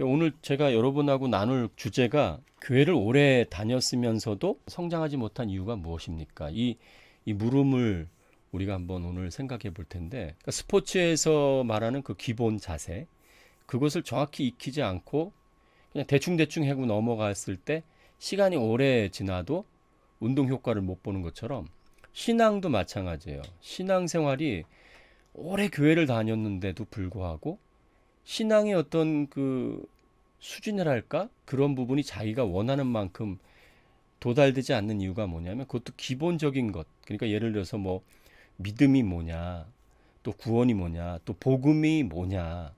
오늘 제가 여러분하고 나눌 주제가 교회를 오래 다녔으면서도 성장하지 못한 이유가 무엇입니까? 이, 이 물음을 우리가 한번 오늘 생각해 볼 텐데 그러니까 스포츠에서 말하는 그 기본 자세 그것을 정확히 익히지 않고 그냥 대충대충 하고 넘어갔을 때 시간이 오래 지나도 운동 효과를 못 보는 것처럼 신앙도 마찬가지예요. 신앙 생활이 오래 교회를 다녔는데도 불구하고 신앙의 어떤 그 수준이랄까? 그런 부분이 자기가 원하는 만큼 도달되지 않는 이유가 뭐냐면 그것도 기본적인 것. 그러니까 예를 들어서 뭐 믿음이 뭐냐 또 구원이 뭐냐 또 복음이 뭐냐.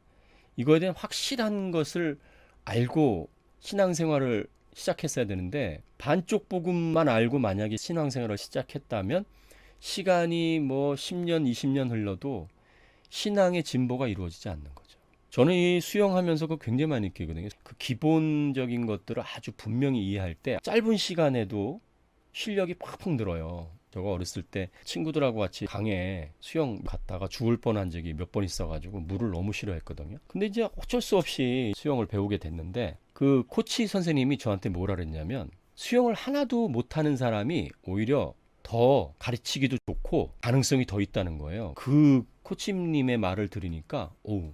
이거에 대한 확실한 것을 알고 신앙생활을 시작했어야 되는데 반쪽 복음만 알고 만약에 신앙생활을 시작했다면 시간이 뭐 10년, 20년 흘러도 신앙의 진보가 이루어지지 않는 거죠. 저는 이 수영하면서 그 굉장히 많이 느끼거든요. 그 기본적인 것들을 아주 분명히 이해할 때 짧은 시간에도 실력이 팍팍 늘어요. 저가 어렸을 때 친구들하고 같이 강에 수영 갔다가 죽을 뻔한 적이 몇 번 있어가지고 물을 너무 싫어했거든요. 근데 이제 어쩔 수 없이 수영을 배우게 됐는데 그 코치 선생님이 저한테 뭐라 그랬냐면 수영을 하나도 못하는 사람이 오히려 더 가르치기도 좋고 가능성이 더 있다는 거예요. 그 코치님의 말을 들으니까 오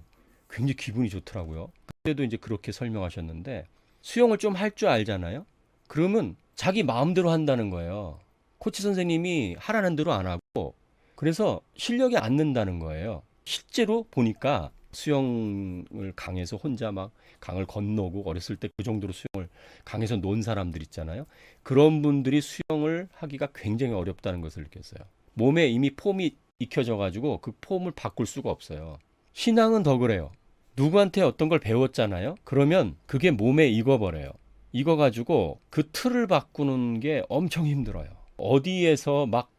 굉장히 기분이 좋더라고요. 그때도 이제 그렇게 설명하셨는데 수영을 좀 할 줄 알잖아요. 그러면 자기 마음대로 한다는 거예요. 코치 선생님이 하라는 대로 안 하고 그래서 실력이 안 는다는 거예요. 실제로 보니까 수영을 강에서 혼자 막 강을 건너고 어렸을 때 그 정도로 수영을 강에서 논 사람들 있잖아요. 그런 분들이 수영을 하기가 굉장히 어렵다는 것을 느꼈어요. 몸에 이미 폼이 익혀져 가지고 그 폼을 바꿀 수가 없어요. 신앙은 더 그래요. 누구한테 어떤 걸 배웠잖아요. 그러면 그게 몸에 익어버려요. 익어가지고 그 틀을 바꾸는 게 엄청 힘들어요. 어디에서 막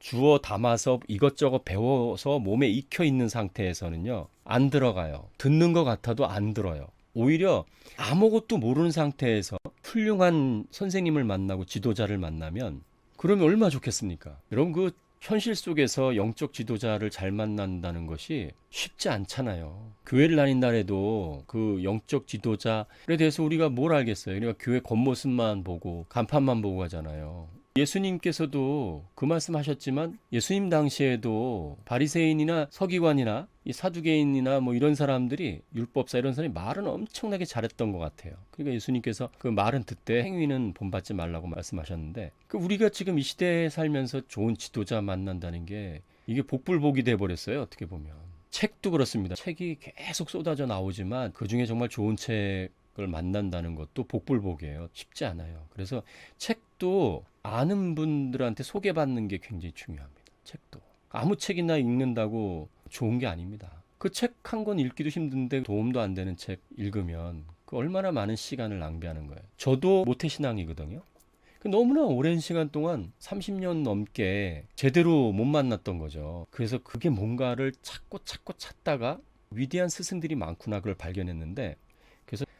주워 담아서 이것저것 배워서 몸에 익혀 있는 상태에서는요, 안 들어가요. 듣는 것 같아도 안 들어요. 오히려 아무것도 모르는 상태에서 훌륭한 선생님을 만나고 지도자를 만나면 그러면 얼마나 좋겠습니까? 여러분 그 현실 속에서 영적 지도자를 잘 만난다는 것이 쉽지 않잖아요. 교회를 다닌다래도 그 영적 지도자에 대해서 우리가 뭘 알겠어요? 그러니까 교회 겉모습만 보고 간판만 보고 가잖아요. 예수님께서도 그 말씀하셨지만 예수님 당시에도 바리새인이나 서기관이나 이 사두개인이나 뭐 이런 사람들이 율법사 이런 사람이 말은 엄청나게 잘했던 것 같아요. 그러니까 예수님께서 그 말은 듣되 행위는 본받지 말라고 말씀하셨는데 그 우리가 지금 이 시대에 살면서 좋은 지도자 만난다는 게 이게 복불복이 돼 버렸어요. 어떻게 보면 책도 그렇습니다. 책이 계속 쏟아져 나오지만 그 중에 정말 좋은 책을 만난다는 것도 복불복이에요. 쉽지 않아요. 그래서 책도 아는 분들한테 소개받는 게 굉장히 중요합니다. 책도. 아무 책이나 읽는다고 좋은 게 아닙니다. 그 책 한 권 읽기도 힘든데 도움도 안 되는 책 읽으면 그 얼마나 많은 시간을 낭비하는 거예요. 저도 모태신앙이거든요. 그 너무나 오랜 시간 동안 30년 넘게 제대로 못 만났던 거죠. 그래서 그게 뭔가를 찾고 찾고 찾다가 위대한 스승들이 많구나 그걸 발견했는데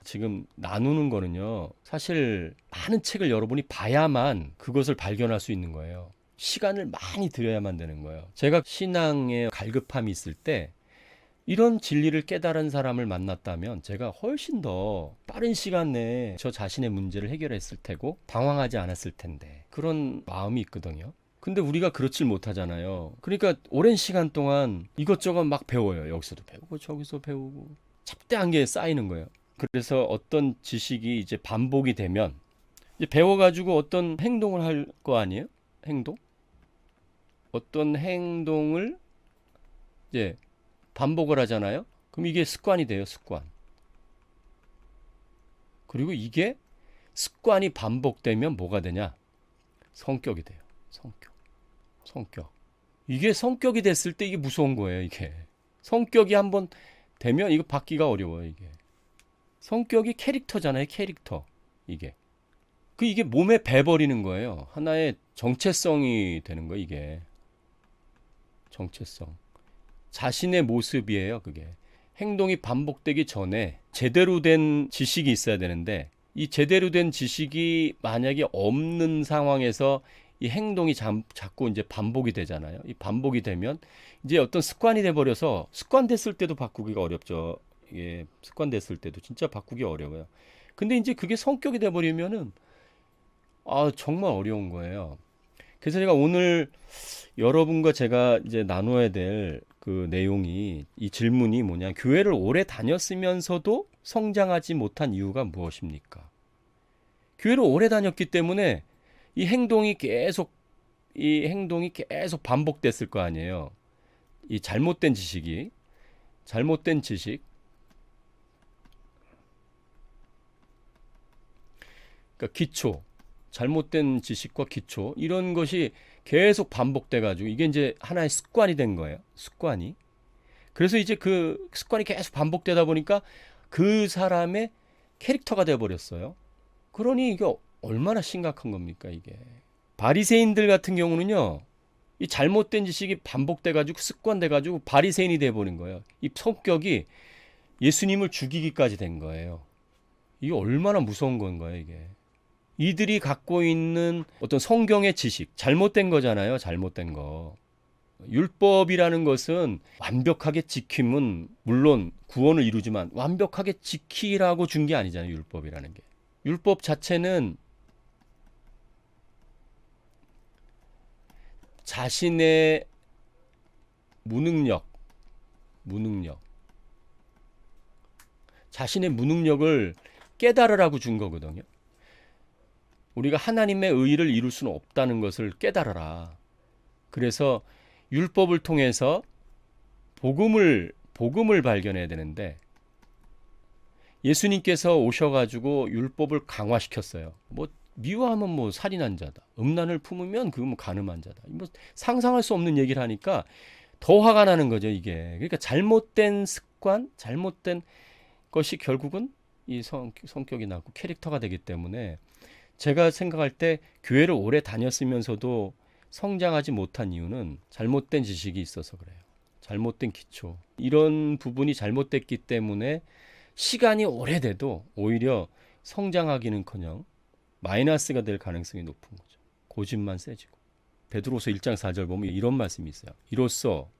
지금 나누는 거는요. 사실 많은 책을 여러분이 봐야만 그것을 발견할 수 있는 거예요. 시간을 많이 들여야만 되는 거예요. 제가 신앙에 갈급함이 있을 때 이런 진리를 깨달은 사람을 만났다면 제가 훨씬 더 빠른 시간 내에 저 자신의 문제를 해결했을 테고 방황하지 않았을 텐데 그런 마음이 있거든요. 근데 우리가 그렇질 못하잖아요. 그러니까 오랜 시간 동안 이것저것 막 배워요. 여기서도 배우고 저기서 배우고 잡대한 게 쌓이는 거예요. 그래서 어떤 지식이 이제 반복이 되면 이제 배워가지고 어떤 행동을 할 거 아니에요? 행동? 어떤 행동을 이제 반복을 하잖아요. 그럼 이게 습관이 돼요, 습관. 그리고 이게 습관이 반복되면 뭐가 되냐? 성격이 돼요. 성격. 성격. 이게 성격이 됐을 때 이게 무서운 거예요, 이게. 성격이 한번 되면 이거 바뀌기가 어려워요, 이게. 성격이 캐릭터잖아요, 캐릭터. 이게. 그 이게 몸에 배버리는 거예요. 하나의 정체성이 되는 거 이게. 정체성. 자신의 모습이에요, 그게. 행동이 반복되기 전에 제대로 된 지식이 있어야 되는데 이 제대로 된 지식이 만약에 없는 상황에서 이 행동이 잠, 자꾸 이제 반복이 되잖아요. 이 반복이 되면 이제 어떤 습관이 돼 버려서 습관 됐을 때도 바꾸기가 어렵죠. 이게 습관됐을 때도 진짜 바꾸기 어려워요. 근데 이제 그게 성격이 돼 버리면은 아, 정말 어려운 거예요. 그래서 제가 오늘 여러분과 제가 이제 나눠야 될 그 내용이 이 질문이 뭐냐? 교회를 오래 다녔으면서도 성장하지 못한 이유가 무엇입니까? 교회를 오래 다녔기 때문에 이 행동이 계속 이 행동이 계속 반복됐을 거 아니에요. 이 잘못된 지식이 잘못된 지식 그러니까 기초 잘못된 지식과 기초 이런 것이 계속 반복돼 가지고 이게 이제 하나의 습관이 된 거예요. 습관이. 그래서 이제 그 습관이 계속 반복되다 보니까 그 사람의 캐릭터가 돼 버렸어요. 그러니 이게 얼마나 심각한 겁니까, 이게. 바리새인들 같은 경우는요. 이 잘못된 지식이 반복돼 가지고 습관돼 가지고 바리새인이 돼 버린 거예요. 이 성격이 예수님을 죽이기까지 된 거예요. 이게 얼마나 무서운 건가요, 이게. 이들이 갖고 있는 어떤 성경의 지식, 잘못된 거잖아요, 잘못된 거. 율법이라는 것은 완벽하게 지킴은 물론 구원을 이루지만 완벽하게 지키라고 준 게 아니잖아요, 율법이라는 게. 율법 자체는 자신의 무능력, 무능력, 자신의 무능력을 깨달으라고 준 거거든요. 우리가 하나님의 의를 이룰 수는 없다는 것을 깨달아라. 그래서 율법을 통해서 복음을 복음을 발견해야 되는데 예수님께서 오셔가지고 율법을 강화시켰어요. 뭐 미워하면 뭐 살인한 자다, 음란을 품으면 그뭐 가늠한 자다. 뭐 상상할 수 없는 얘기를 하니까 더 화가 나는 거죠 이게. 그러니까 잘못된 습관, 잘못된 것이 결국은 이 성, 성격이 나고 캐릭터가 되기 때문에 제가 생각할 때 교회를 오래 다녔으면서도 성장하지 못한 이유는 잘못된 지식이 있어서 그래요. 잘못된 기초. 이런 부분이 잘못됐기 때문에 시간이 오래돼도 오히려 성장하기는 커녕 마이너스가 될 가능성이 높은 거죠. 고집만 세지고. 베드로서 1장 4절 보면 이런 말씀이 있어요. 이로써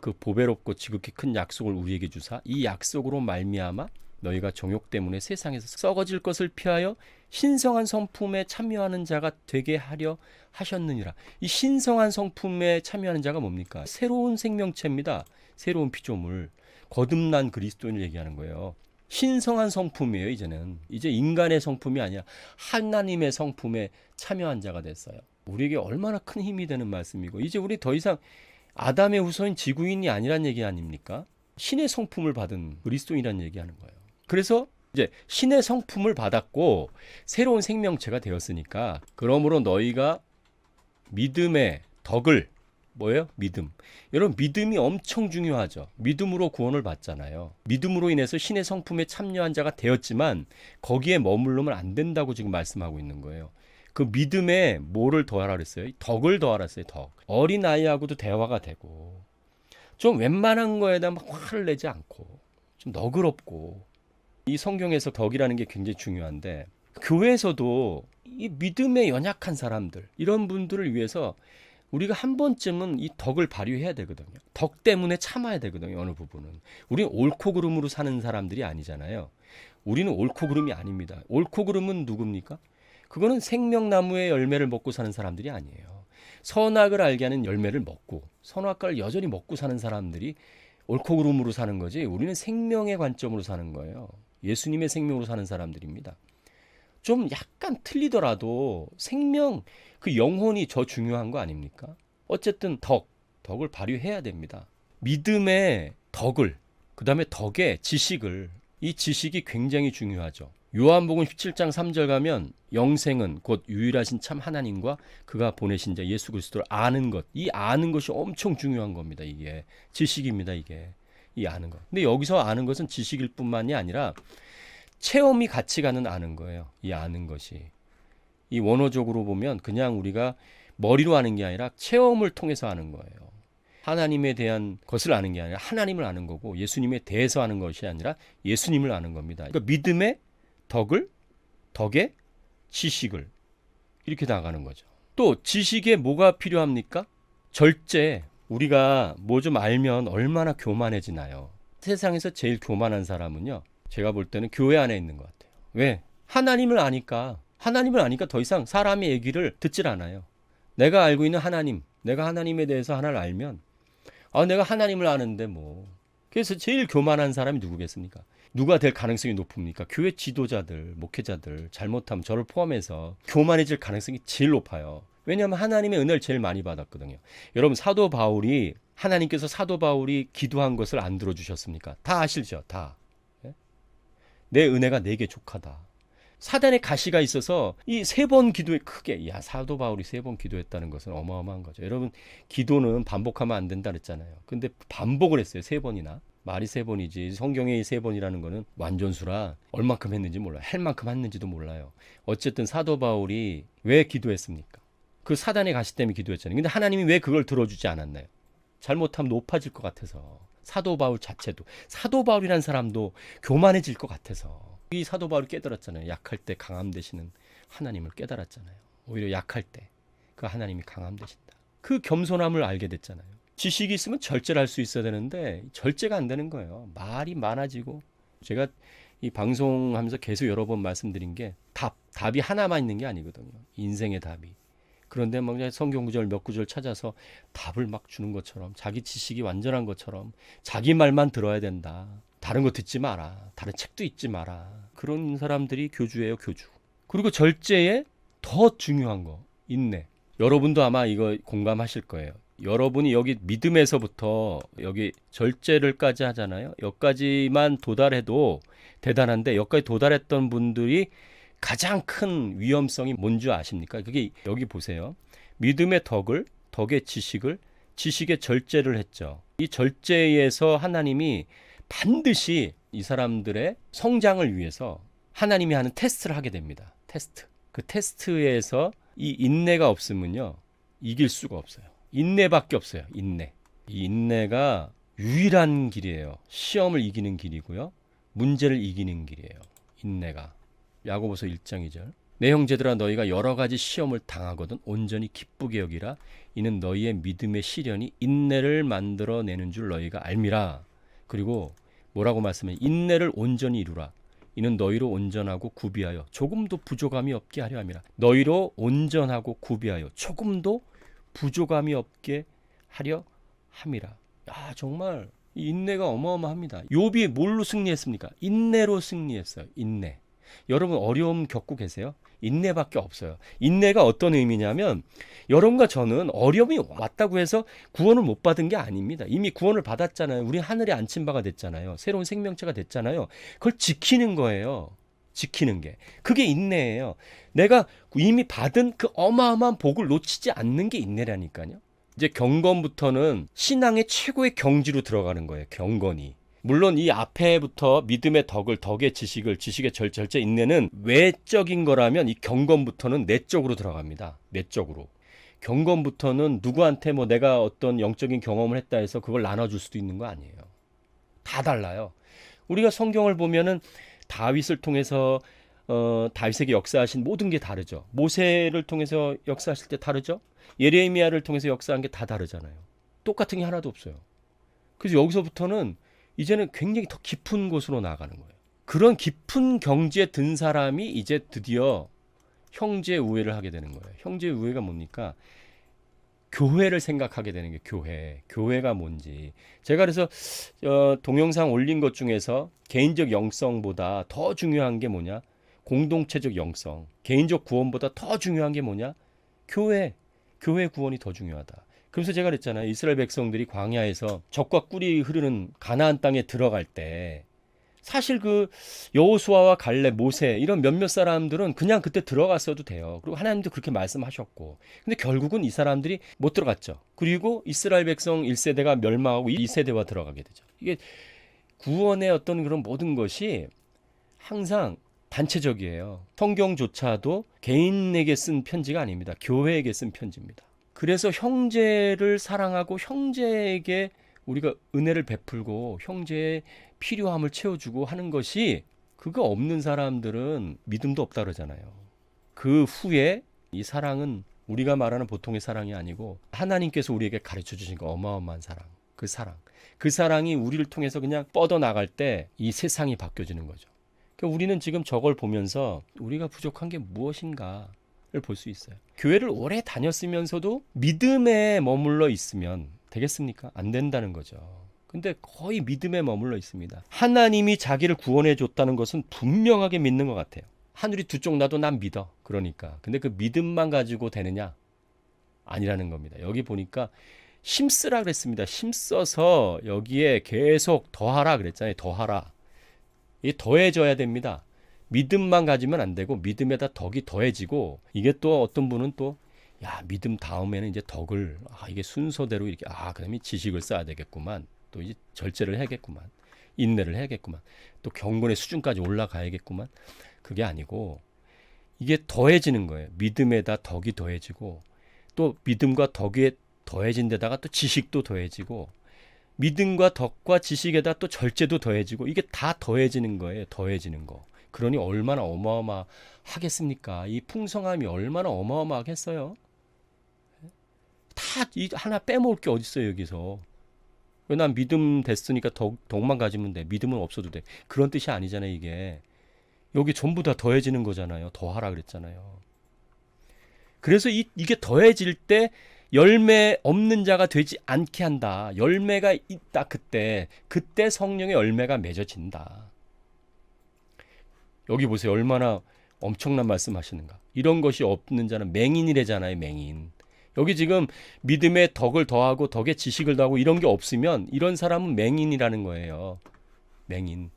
그 보배롭고 지극히 큰 약속을 우리에게 주사 이 약속으로 말미암아 너희가 정욕 때문에 세상에서 썩어질 것을 피하여 신성한 성품에 참여하는 자가 되게 하려 하셨느니라. 이 신성한 성품에 참여하는 자가 뭡니까? 새로운 생명체입니다. 새로운 피조물. 거듭난 그리스도인을 얘기하는 거예요. 신성한 성품이에요, 이제는. 이제 인간의 성품이 아니라 하나님의 성품에 참여한 자가 됐어요. 우리에게 얼마나 큰 힘이 되는 말씀이고, 이제 우리 더 이상 아담의 후손인 지구인이 아니란 얘기 아닙니까? 신의 성품을 받은 그리스도인이란 얘기하는 거예요. 그래서 이제 신의 성품을 받았고 새로운 생명체가 되었으니까 그러므로 너희가 믿음의 덕을 뭐예요? 믿음. 여러분 믿음이 엄청 중요하죠. 믿음으로 구원을 받잖아요. 믿음으로 인해서 신의 성품에 참여한 자가 되었지만 거기에 머물르면 안 된다고 지금 말씀하고 있는 거예요. 그 믿음에 뭐를 더하라 그랬어요? 덕을 더하라 했어요. 덕. 어린 아이하고도 대화가 되고 좀 웬만한 거에다 막 화를 내지 않고 좀 너그럽고 이 성경에서 덕이라는 게 굉장히 중요한데 교회에서도 이 믿음에 연약한 사람들 이런 분들을 위해서 우리가 한 번쯤은 이 덕을 발휘해야 되거든요. 덕 때문에 참아야 되거든요. 어느 부분은. 우리는 옳고 그름으로 사는 사람들이 아니잖아요. 우리는 옳고 그름이 아닙니다. 옳고 그름은 누굽니까? 그거는 생명나무의 열매를 먹고 사는 사람들이 아니에요. 선악을 알게 하는 열매를 먹고 선악과를 여전히 먹고 사는 사람들이 옳고 그름으로 사는 거지. 우리는 생명의 관점으로 사는 거예요. 예수님의 생명으로 사는 사람들입니다. 좀 약간 틀리더라도 생명, 그 영혼이 저 중요한 거 아닙니까? 어쨌든 덕, 덕을 발휘해야 됩니다. 믿음의 덕을, 그 다음에 덕의 지식을, 이 지식이 굉장히 중요하죠. 요한복음 17장 3절 가면 영생은 곧 유일하신 참 하나님과 그가 보내신 자 예수 그리스도를 아는 것. 이 아는 것이 엄청 중요한 겁니다. 이게 지식입니다. 이게. 이 아는 것. 근데 여기서 아는 것은 지식일 뿐만이 아니라 체험이 같이 가는 아는 거예요. 이 아는 것이. 이 원어적으로 보면 그냥 우리가 머리로 아는 게 아니라 체험을 통해서 아는 거예요. 하나님에 대한 것을 아는 게 아니라 하나님을 아는 거고 예수님에 대해서 아는 것이 아니라 예수님을 아는 겁니다. 그러니까 믿음의 덕을 덕의 지식을 이렇게 나가는 거죠. 또 지식에 뭐가 필요합니까? 절제. 우리가 뭐 좀 알면 얼마나 교만해지나요? 세상에서 제일 교만한 사람은요. 제가 볼 때는 교회 안에 있는 것 같아요. 왜? 하나님을 아니까 하나님을 아니까 더 이상 사람의 얘기를 듣질 않아요. 내가 알고 있는 하나님, 내가 하나님에 대해서 하나를 알면 아 내가 하나님을 아는데 뭐 그래서 제일 교만한 사람이 누구겠습니까? 누가 될 가능성이 높습니까? 교회 지도자들, 목회자들 잘못하면 저를 포함해서 교만해질 가능성이 제일 높아요. 왜냐하면 하나님의 은혜를 제일 많이 받았거든요. 여러분 사도 바울이 하나님께서 사도 바울이 기도한 것을 안 들어주셨습니까? 다 아시죠? 다. 예? 내 은혜가 내게 족하다. 사단의 가시가 있어서 이 세 번 기도에 크게 야 사도 바울이 세 번 기도했다는 것은 어마어마한 거죠. 여러분 기도는 반복하면 안 된다 그랬잖아요. 근데 반복을 했어요. 세 번이나. 말이 세 번이지 성경에 세 번이라는 거는 완전수라 얼만큼 했는지 몰라요. 할 만큼 했는지도 몰라요. 어쨌든 사도 바울이 왜 기도했습니까? 그 사단의 가시 때문에 기도했잖아요. 근데 하나님이 왜 그걸 들어주지 않았나요? 잘못하면 높아질 것 같아서 사도 바울 자체도 사도 바울이라는 사람도 교만해질 것 같아서 이 사도 바울이 깨달았잖아요. 약할 때 강함 되시는 하나님을 깨달았잖아요. 오히려 약할 때 그 하나님이 강함 되신다. 그 겸손함을 알게 됐잖아요. 지식이 있으면 절제를 할 수 있어야 되는데 절제가 안 되는 거예요. 말이 많아지고 제가 이 방송하면서 계속 여러 번 말씀드린 게 답, 답이 하나만 있는 게 아니거든요. 인생의 답이. 그런데 막 성경 구절 몇 구절 찾아서 답을 막 주는 것처럼 자기 지식이 완전한 것처럼 자기 말만 들어야 된다. 다른 거 듣지 마라. 다른 책도 읽지 마라. 그런 사람들이 교주예요, 교주. 그리고 절제에 더 중요한 거, 인내. 여러분도 아마 이거 공감하실 거예요. 여러분이 여기 믿음에서부터 여기 절제를까지 하잖아요. 여기까지만 도달해도 대단한데 여기까지 도달했던 분들이 가장 큰 위험성이 뭔지 아십니까? 그게 여기 보세요. 믿음의 덕을, 덕의 지식을, 지식의 절제를 했죠. 이 절제에서 하나님이 반드시 이 사람들의 성장을 위해서 하나님이 하는 테스트를 하게 됩니다. 테스트. 그 테스트에서 이 인내가 없으면요. 이길 수가 없어요. 인내밖에 없어요. 인내. 이 인내가 유일한 길이에요. 시험을 이기는 길이고요. 문제를 이기는 길이에요. 인내가. 야고보서 1장 2절. 내 형제들아 너희가 여러 가지 시험을 당하거든 온전히 기쁘게 여기라 이는 너희의 믿음의 시련이 인내를 만들어 내는 줄 너희가 알미라. 그리고 뭐라고 말씀해? 인내를 온전히 이루라. 이는 너희로 온전하고 구비하여 조금도 부족함이 없게 하려 함이라. 너희로 온전하고 구비하여 조금도 부족함이 없게 하려 함이라. 야, 정말 이 인내가 어마어마합니다. 욥이 뭘로 승리했습니까? 인내로 승리했어요. 인내. 여러분 어려움 겪고 계세요? 인내밖에 없어요. 인내가 어떤 의미냐면 여러분과 저는 어려움이 왔다고 해서 구원을 못 받은 게 아닙니다. 이미 구원을 받았잖아요. 우리 하늘에 앉힌 바가 됐잖아요. 새로운 생명체가 됐잖아요. 그걸 지키는 거예요. 지키는 게. 그게 인내예요. 내가 이미 받은 그 어마어마한 복을 놓치지 않는 게 인내라니까요. 이제 경건부터는 신앙의 최고의 경지로 들어가는 거예요. 경건이. 물론 이 앞에부터 믿음의 덕을 덕의 지식을 지식의 절, 절제 인내는 외적인 거라면 이 경건부터는 내적으로 들어갑니다. 내적으로. 경건부터는 누구한테 뭐 내가 어떤 영적인 경험을 했다 해서 그걸 나눠줄 수도 있는 거 아니에요. 다 달라요. 우리가 성경을 보면은 다윗을 통해서 어, 다윗에게 역사하신 모든 게 다르죠. 모세를 통해서 역사하실 때 다르죠. 예레미야를 통해서 역사한 게 다 다르잖아요. 똑같은 게 하나도 없어요. 그래서 여기서부터는 이제는 굉장히 더 깊은 곳으로 나아가는 거예요. 그런 깊은 경지에 든 사람이 이제 드디어 형제 우애를 하게 되는 거예요. 형제 우애가 뭡니까? 교회를 생각하게 되는 게 교회. 교회가 뭔지. 제가 그래서 어, 동영상 올린 것 중에서 개인적 영성보다 더 중요한 게 뭐냐? 공동체적 영성. 개인적 구원보다 더 중요한 게 뭐냐? 교회. 교회 구원이 더 중요하다. 그래서 제가 그랬잖아요. 이스라엘 백성들이 광야에서 적과 꿀이 흐르는 가나안 땅에 들어갈 때 사실 그 여호수아와 갈렙, 모세 이런 몇몇 사람들은 그냥 그때 들어갔어도 돼요. 그리고 하나님도 그렇게 말씀하셨고. 근데 결국은 이 사람들이 못 들어갔죠. 그리고 이스라엘 백성 1세대가 멸망하고 2세대와 들어가게 되죠. 이게 구원의 어떤 그런 모든 것이 항상 단체적이에요. 성경조차도 개인에게 쓴 편지가 아닙니다. 교회에게 쓴 편지입니다. 그래서 형제를 사랑하고 형제에게 우리가 은혜를 베풀고 형제의 필요함을 채워주고 하는 것이 그거 없는 사람들은 믿음도 없다 그러잖아요. 그 후에 이 사랑은 우리가 말하는 보통의 사랑이 아니고 하나님께서 우리에게 가르쳐 주신 거 어마어마한 사랑. 그 사랑. 그 사랑이 우리를 통해서 그냥 뻗어 나갈 때 이 세상이 바뀌어지는 거죠. 그러니까 우리는 지금 저걸 보면서 우리가 부족한 게 무엇인가를 볼 수 있어요. 교회를 오래 다녔으면서도 믿음에 머물러 있으면 되겠습니까? 안 된다는 거죠. 근데 거의 믿음에 머물러 있습니다. 하나님이 자기를 구원해 줬다는 것은 분명하게 믿는 것 같아요. 하늘이 두 쪽 나도 난 믿어. 그러니까. 근데 그 믿음만 가지고 되느냐? 아니라는 겁니다. 여기 보니까 힘쓰라 그랬습니다. 힘써서 여기에 계속 더하라 그랬잖아요. 더하라. 이게 더해져야 됩니다. 믿음만 가지면 안 되고 믿음에다 덕이 더해지고 이게 또 어떤 분은 또 야, 믿음 다음에는 이제 덕을 아, 이게 순서대로 이렇게 아, 그다음에 지식을 쌓아야 되겠구만. 또 이제 절제를 해야겠구만. 인내를 해야겠구만. 또 경건의 수준까지 올라가야겠구만. 그게 아니고 이게 더해지는 거예요. 믿음에다 덕이 더해지고 또 믿음과 덕에 더해진 데다가 또 지식도 더해지고 믿음과 덕과 지식에다 또 절제도 더해지고 이게 다 더해지는 거예요. 더해지는 거. 그러니 얼마나 어마어마하겠습니까? 이 풍성함이 얼마나 어마어마하겠어요? 다 이 하나 빼먹을 게 어딨어요, 여기서. 왜난 믿음 됐으니까 덕, 덕만 가지면 돼. 믿음은 없어도 돼. 그런 뜻이 아니잖아요, 이게. 여기 전부 다 더해지는 거잖아요. 더하라 그랬잖아요. 그래서 이, 이게 더해질 때 열매 없는 자가 되지 않게 한다. 열매가 있다 그때 그때 성령의 열매가 맺어진다. 여기 보세요. 얼마나 엄청난 말씀하시는가. 이런 것이 없는 자는 맹인이래잖아요. 맹인. 여기 지금 믿음의 덕을 더하고 덕의 지식을 더하고 이런 게 없으면 이런 사람은 맹인이라는 거예요. 맹인.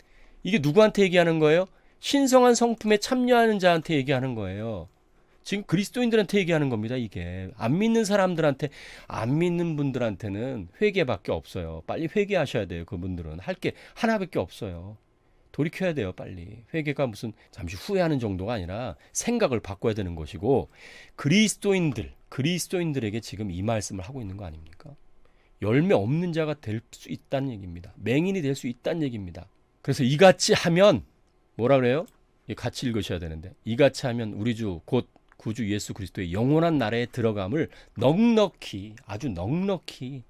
이게 누구한테 얘기하는 거예요? 신성한 성품에 참여하는 자한테 얘기하는 거예요. 지금 그리스도인들한테 얘기하는 겁니다. 이게 안 믿는 사람들한테 안 믿는 분들한테는 회개밖에 없어요. 빨리 회개하셔야 돼요. 그분들은 할 게 하나밖에 없어요. 돌이켜야 돼요. 빨리 회개가 무슨 잠시 후회하는 정도가 아니라 생각을 바꿔야 되는 것이고 그리스도인들 그리스도인들에게 지금 이 말씀을 하고 있는 거 아닙니까? 열매 없는 자가 될 수 있다는 얘기입니다. 맹인이 될 수 있다는 얘기입니다. 그래서 이같이 하면 뭐라 그래요? 같이 읽으셔야 되는데 이같이 하면 우리 주 곧 구주 예수 그리스도의 영원한 나라에 들어감을 넉넉히 아주 넉넉히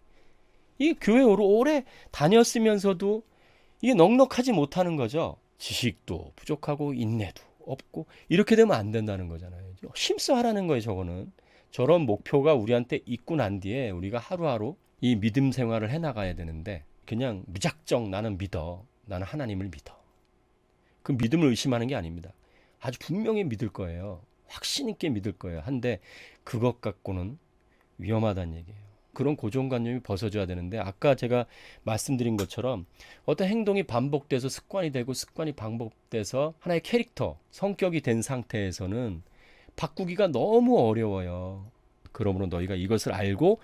이 교회로 오래 다녔으면서도 이게 넉넉하지 못하는 거죠. 지식도 부족하고 인내도 없고 이렇게 되면 안 된다는 거잖아요. 힘써 하라는 거예요. 저거는 저런 목표가 우리한테 있고 난 뒤에 우리가 하루하루 이 믿음 생활을 해 나가야 되는데 그냥 무작정 나는 믿어. 나는 하나님을 믿어. 그 믿음을 의심하는 게 아닙니다. 아주 분명히 믿을 거예요. 확신 있게 믿을 거예요. 한데 그것 갖고는 위험하다는 얘기예요. 그런 고정관념이 벗어져야 되는데 아까 제가 말씀드린 것처럼 어떤 행동이 반복돼서 습관이 되고 습관이 반복돼서 하나의 캐릭터, 성격이 된 상태에서는 바꾸기가 너무 어려워요. 그러므로 너희가 이것을 알고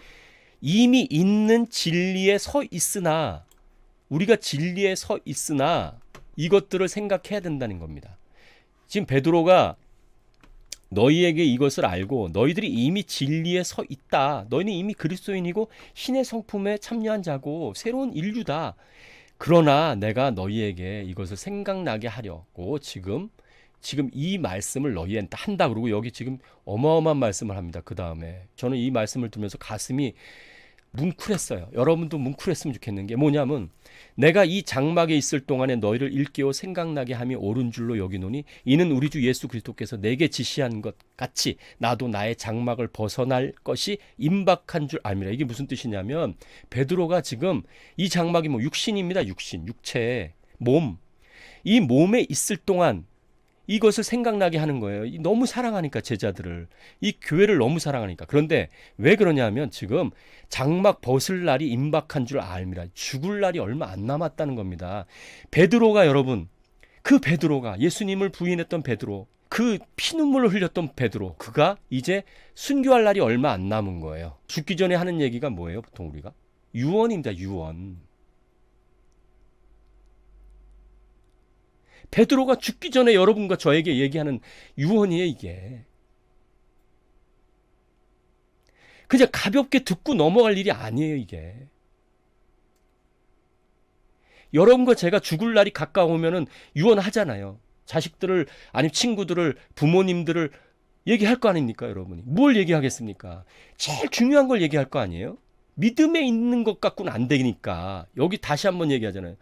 이미 있는 진리에 서 있으나 우리가 진리에 서 있으나 이것들을 생각해야 된다는 겁니다. 지금 베드로가 너희에게 이것을 알고 너희들이 이미 진리에 서 있다. 너희는 이미 그리스도인이고 신의 성품에 참여한 자고 새로운 인류다. 그러나 내가 너희에게 이것을 생각나게 하려고 지금 지금 이 말씀을 너희한테 한다 그러고 여기 지금 어마어마한 말씀을 합니다. 그 다음에 저는 이 말씀을 들으면서 가슴이 뭉클했어요. 여러분도 뭉클했으면 좋겠는 게 뭐냐면 내가 이 장막에 있을 동안에 너희를 일깨워 생각나게 함이 옳은 줄로 여기노니 이는 우리 주 예수 그리스도께서 내게 지시한 것 같이 나도 나의 장막을 벗어날 것이 임박한 줄 알미라. 이게 무슨 뜻이냐면 베드로가 지금 이 장막이 뭐 육신입니다. 육신, 육체, 몸. 이 몸에 있을 동안 이것을 생각나게 하는 거예요. 너무 사랑하니까 제자들을 이 교회를 너무 사랑하니까. 그런데 왜 그러냐면 지금 장막 벗을 날이 임박한 줄 알미라. 죽을 날이 얼마 안 남았다는 겁니다. 베드로가 여러분 그 베드로가 예수님을 부인했던 베드로 그 피눈물을 흘렸던 베드로 그가 이제 순교할 날이 얼마 안 남은 거예요. 죽기 전에 하는 얘기가 뭐예요? 보통 우리가 유언입니다. 유언. 베드로가 죽기 전에 여러분과 저에게 얘기하는 유언이에요, 이게. 그냥 가볍게 듣고 넘어갈 일이 아니에요, 이게. 여러분과 제가 죽을 날이 가까우면은 유언하잖아요. 자식들을, 아니 친구들을, 부모님들을 얘기할 거 아닙니까, 여러분이? 뭘 얘기하겠습니까? 제일 중요한 걸 얘기할 거 아니에요? 믿음에 있는 것 갖고는 안 되니까 여기 다시 한번 얘기하잖아요.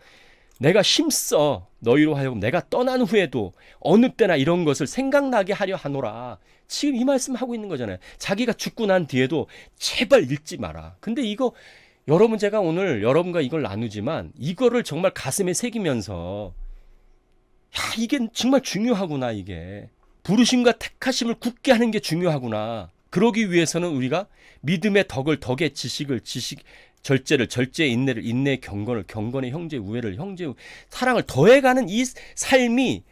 내가 힘써 너희로 하여금 내가 떠난 후에도 어느 때나 이런 것을 생각나게 하려 하노라. 지금 이 말씀 하고 있는 거잖아요. 자기가 죽고 난 뒤에도 제발 읽지 마라. 근데 이거 여러분 제가 오늘 여러분과 이걸 나누지만 이거를 정말 가슴에 새기면서 야 이게 정말 중요하구나 이게 부르심과 택하심을 굳게 하는 게 중요하구나. 그러기 위해서는 우리가 믿음의 덕을 덕의 지식을 지식 절제를 절제의 인내를 인내의 경건을 경건의 형제 우애를 형제 우- 사랑을 더해가는 이 삶이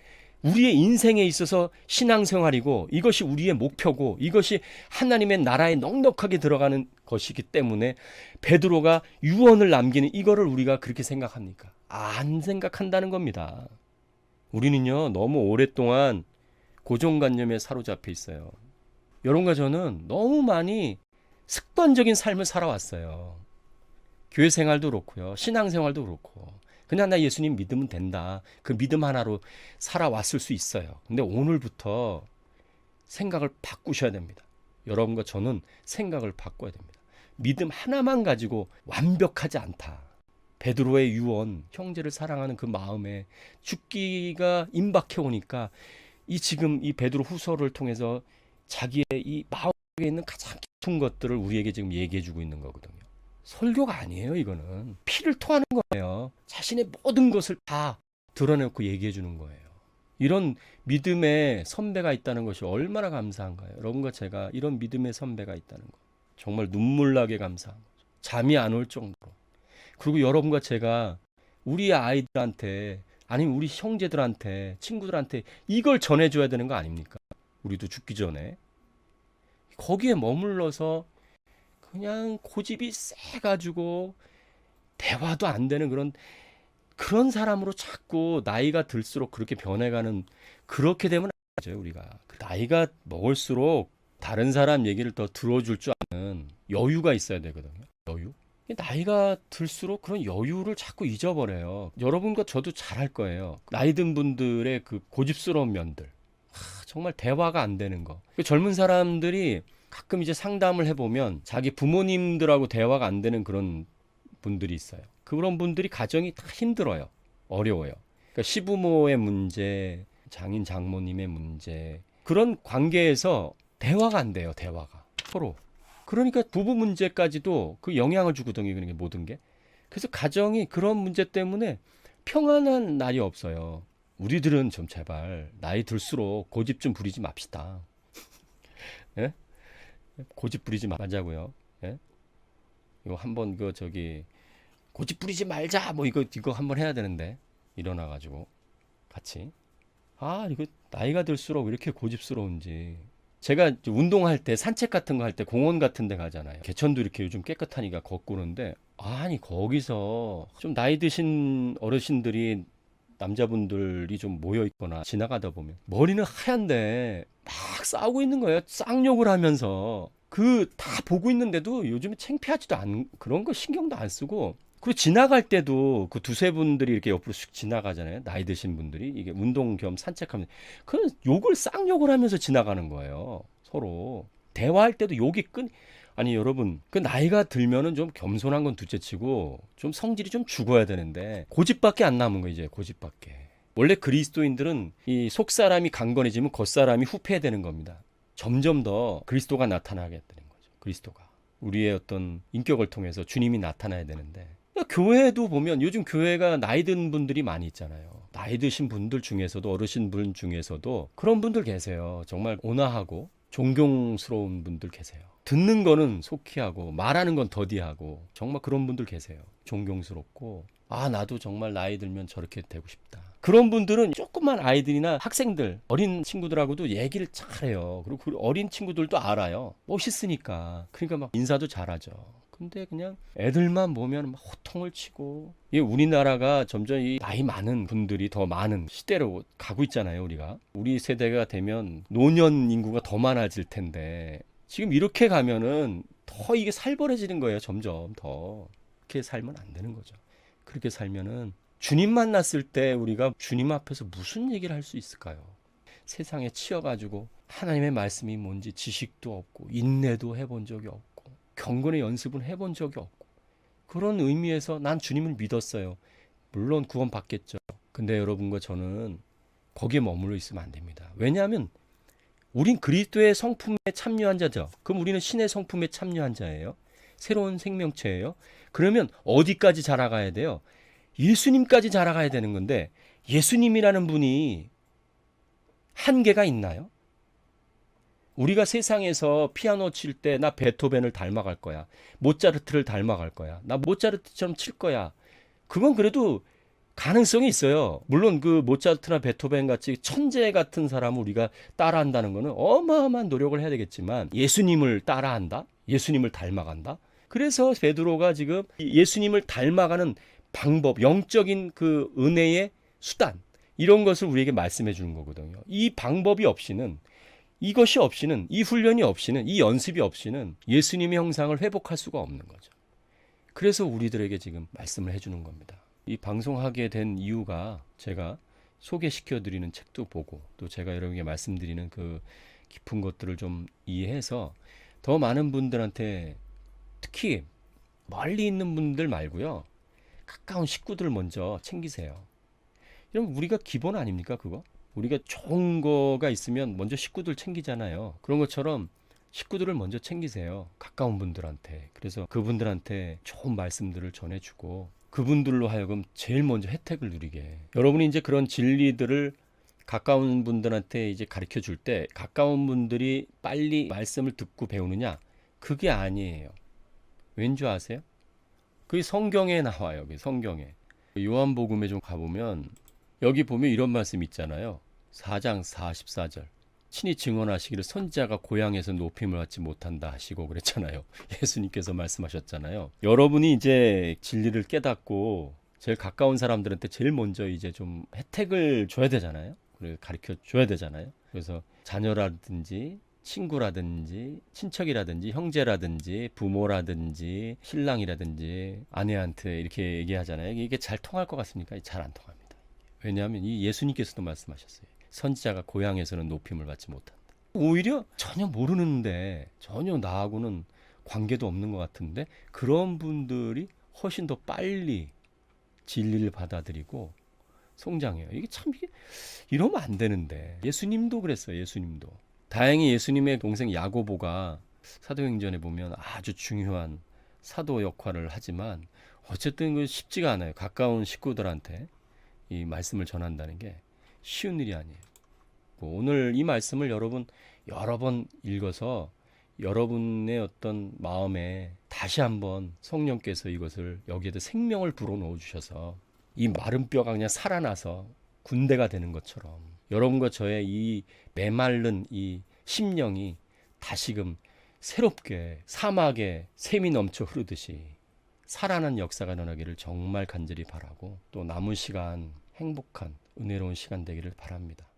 우리의 인생에 있어서 신앙생활이고 이것이 우리의 목표고 이것이 하나님의 나라에 넉넉하게 들어가는 것이기 때문에 베드로가 유언을 남기는 이거를 우리가 그렇게 생각합니까? 안 생각한다는 겁니다. 우리는요 너무 오랫동안 고정관념에 사로잡혀 있어요. 여러분과 저는 너무 많이 습관적인 삶을 살아왔어요. 교회 생활도 그렇고요. 신앙 생활도 그렇고. 그냥 나 예수님 믿으면 된다. 그 믿음 하나로 살아왔을 수 있어요. 근데 오늘부터 생각을 바꾸셔야 됩니다. 여러분과 저는 생각을 바꿔야 됩니다. 믿음 하나만 가지고 완벽하지 않다. 베드로의 유언, 형제를 사랑하는 그 마음에 죽기가 임박해 오니까 이 지금 이 베드로 후서를 통해서 자기의 이 마음에 있는 가장 깊은 것들을 우리에게 지금 얘기해 주고 있는 거거든요. 설교가 아니에요, 이거는. 피를 토하는 거예요. 자신의 모든 것을 다 드러내고 얘기해 주는 거예요. 이런 믿음의 선배가 있다는 것이 얼마나 감사한가요? 여러분과 제가 이런 믿음의 선배가 있다는 거. 정말 눈물 나게 감사한 거죠. 잠이 안 올 정도로. 그리고 여러분과 제가 우리 아이들한테 아니면 우리 형제들한테 친구들한테 이걸 전해줘야 되는 거 아닙니까? 우리도 죽기 전에 거기에 머물러서 그냥 고집이 세가지고 대화도 안 되는 그런 그런 사람으로 자꾸 나이가 들수록 그렇게 변해가는 그렇게 되면 안 되죠 우리가. 그 나이가 먹을수록 다른 사람 얘기를 더 들어줄 줄 아는 여유가 있어야 되거든요. 여유? 나이가 들수록 그런 여유를 자꾸 잊어버려요. 여러분과 저도 잘할 거예요. 나이 든 분들의 그 고집스러운 면들. 하, 정말 대화가 안 되는 거. 그 젊은 사람들이 가끔 이제 상담을 해보면 자기 부모님들하고 대화가 안 되는 그런 분들이 있어요. 그런 분들이 가정이 다 힘들어요. 어려워요. 그러니까 시부모의 문제, 장인 장모님의 문제 그런 관계에서 대화가 안 돼요. 대화가 서로. 그러니까 부부 문제까지도 그 영향을 주거든요. 그런 게 모든 게. 그래서 가정이 그런 문제 때문에 평안한 날이 없어요. 우리들은 좀 제발 나이 들수록 고집 좀 부리지 맙시다. 예? 고집 부리지 말자고요. 예? 이거 한번 그 저기 고집 부리지 말자 뭐 이거 이거 한번 해야 되는데 일어나 가지고 같이 아 이거 나이가 들수록 왜 이렇게 고집스러운지 제가 운동할 때 산책 같은 거 할 때 공원 같은 데 가잖아요. 개천도 이렇게 요즘 깨끗하니까 걷고 그러는데 아니 거기서 좀 나이 드신 어르신들이 남자분들이 좀 모여 있거나 지나가다 보면 머리는 하얀데 막 싸우고 있는 거예요. 쌍욕을 하면서 그 다 보고 있는데도 요즘에 창피하지도 않 그런 거 신경도 안 쓰고 그리고 지나갈 때도 그 두세 분들이 이렇게 옆으로 쑥 지나가잖아요. 나이 드신 분들이 이게 운동 겸 산책하면서 그 욕을 쌍욕을 하면서 지나가는 거예요. 서로 대화할 때도 욕이 끈 아니 여러분 그 나이가 들면은 좀 겸손한 건 둘째치고 좀 성질이 좀 죽어야 되는데 고집밖에 안 남은 거 이제 고집밖에. 원래 그리스도인들은 이 속 사람이 강건해지면 겉 사람이 후퇴되는 겁니다. 점점 더 그리스도가 나타나게 되는 거죠 그리스도가. 우리의 어떤 인격을 통해서 주님이 나타나야 되는데. 교회도 보면 요즘 교회가 나이 든 분들이 많이 있잖아요. 나이 드신 분들 중에서도 어르신 분 중에서도 그런 분들 계세요. 정말 온화하고 존경스러운 분들 계세요. 듣는 거는 속히 하고 말하는 건 더디하고 정말 그런 분들 계세요. 존경스럽고 아 나도 정말 나이 들면 저렇게 되고 싶다. 그런 분들은 조그만 아이들이나 학생들 어린 친구들하고도 얘기를 잘해요. 그리고 그 어린 친구들도 알아요. 멋있으니까 그러니까 막 인사도 잘하죠. 근데 그냥 애들만 보면 막 호통을 치고 이 우리나라가 점점 이 나이 많은 분들이 더 많은 시대로 가고 있잖아요 우리가 우리 세대가 되면 노년 인구가 더 많아질 텐데 지금 이렇게 가면은 더 이게 살벌해지는 거예요 점점 더 그렇게 살면 안 되는 거죠 그렇게 살면은 주님 만났을 때 우리가 주님 앞에서 무슨 얘기를 할 수 있을까요 세상에 치여가지고 하나님의 말씀이 뭔지 지식도 없고 인내도 해본 적이 없고 경건의 연습은 해본 적이 없고 그런 의미에서 난 주님을 믿었어요. 물론 구원 받겠죠. 근데 여러분과 저는 거기에 머물러 있으면 안 됩니다. 왜냐하면 우린 그리스도의 성품에 참여한 자죠. 그럼 우리는 신의 성품에 참여한 자예요. 새로운 생명체예요. 그러면 어디까지 자라가야 돼요? 예수님까지 자라가야 되는 건데 예수님이라는 분이 한계가 있나요? 우리가 세상에서 피아노 칠 때 나 베토벤을 닮아갈 거야. 모차르트를 닮아갈 거야. 나 모차르트처럼 칠 거야. 그건 그래도 가능성이 있어요. 물론 그 모차르트나 베토벤 같이 천재 같은 사람을 우리가 따라한다는 거는 어마어마한 노력을 해야 되겠지만 예수님을 따라한다? 예수님을 닮아간다? 그래서 베드로가 지금 예수님을 닮아가는 방법, 영적인 그 은혜의 수단 이런 것을 우리에게 말씀해 주는 거거든요. 이 방법이 없이는 이것이 없이는 이 훈련이 없이는 이 연습이 없이는 예수님의 형상을 회복할 수가 없는 거죠. 그래서 우리들에게 지금 말씀을 해주는 겁니다. 이 방송하게 된 이유가 제가 소개시켜 드리는 책도 보고 또 제가 여러분에게 말씀드리는 그 깊은 것들을 좀 이해해서 더 많은 분들한테 특히 멀리 있는 분들 말고요. 가까운 식구들 먼저 챙기세요. 이러면 우리가 기본 아닙니까, 그거? 우리가 좋은 거가 있으면 먼저 식구들 챙기잖아요. 그런 것처럼 식구들을 먼저 챙기세요. 가까운 분들한테. 그래서 그분들한테 좋은 말씀들을 전해주고 그분들로 하여금 제일 먼저 혜택을 누리게. 여러분이 이제 그런 진리들을 가까운 분들한테 이제 가르쳐 줄 때 가까운 분들이 빨리 말씀을 듣고 배우느냐? 그게 아니에요. 왠줄 아세요? 그게 성경에 나와요. 여기 성경에. 요한복음에 좀 가보면 여기 보면 이런 말씀 있잖아요. 4장 44절. 친히 증언하시기를 선지자가 고향에서 높임을 받지 못한다 하시고 그랬잖아요. 예수님께서 말씀하셨잖아요. 여러분이 이제 진리를 깨닫고 제일 가까운 사람들한테 제일 먼저 이제 좀 혜택을 줘야 되잖아요. 그리고 가르쳐 줘야 되잖아요. 그래서 자녀라든지 친구라든지 친척이라든지 형제라든지 부모라든지 신랑이라든지 아내한테 이렇게 얘기하잖아요. 이게 잘 통할 것 같습니까? 잘 안 통합니다. 왜냐하면 이 예수님께서도 말씀하셨어요. 선지자가 고향에서는 높임을 받지 못한다. 오히려 전혀 모르는데 전혀 나하고는 관계도 없는 것 같은데 그런 분들이 훨씬 더 빨리 진리를 받아들이고 성장해요. 이게 참 이게 이러면 안 되는데 예수님도 그랬어요. 예수님도 다행히 예수님의 동생 야고보가 사도행전에 보면 아주 중요한 사도 역할을 하지만 어쨌든 그 쉽지가 않아요. 가까운 식구들한테 이 말씀을 전한다는 게 쉬운 일이 아니에요. 오늘 이 말씀을 여러분 여러 번 읽어서 여러분의 어떤 마음에 다시 한번 성령께서 이것을 여기에다 생명을 불어넣어 주셔서 이 마른 뼈가 그냥 살아나서 군대가 되는 것처럼 여러분과 저의 이 메말른 이 심령이 다시금 새롭게 사막에 샘이 넘쳐 흐르듯이 살아난 역사가 일어나기를 정말 간절히 바라고 또 남은 시간 행복한 은혜로운 시간 되기를 바랍니다.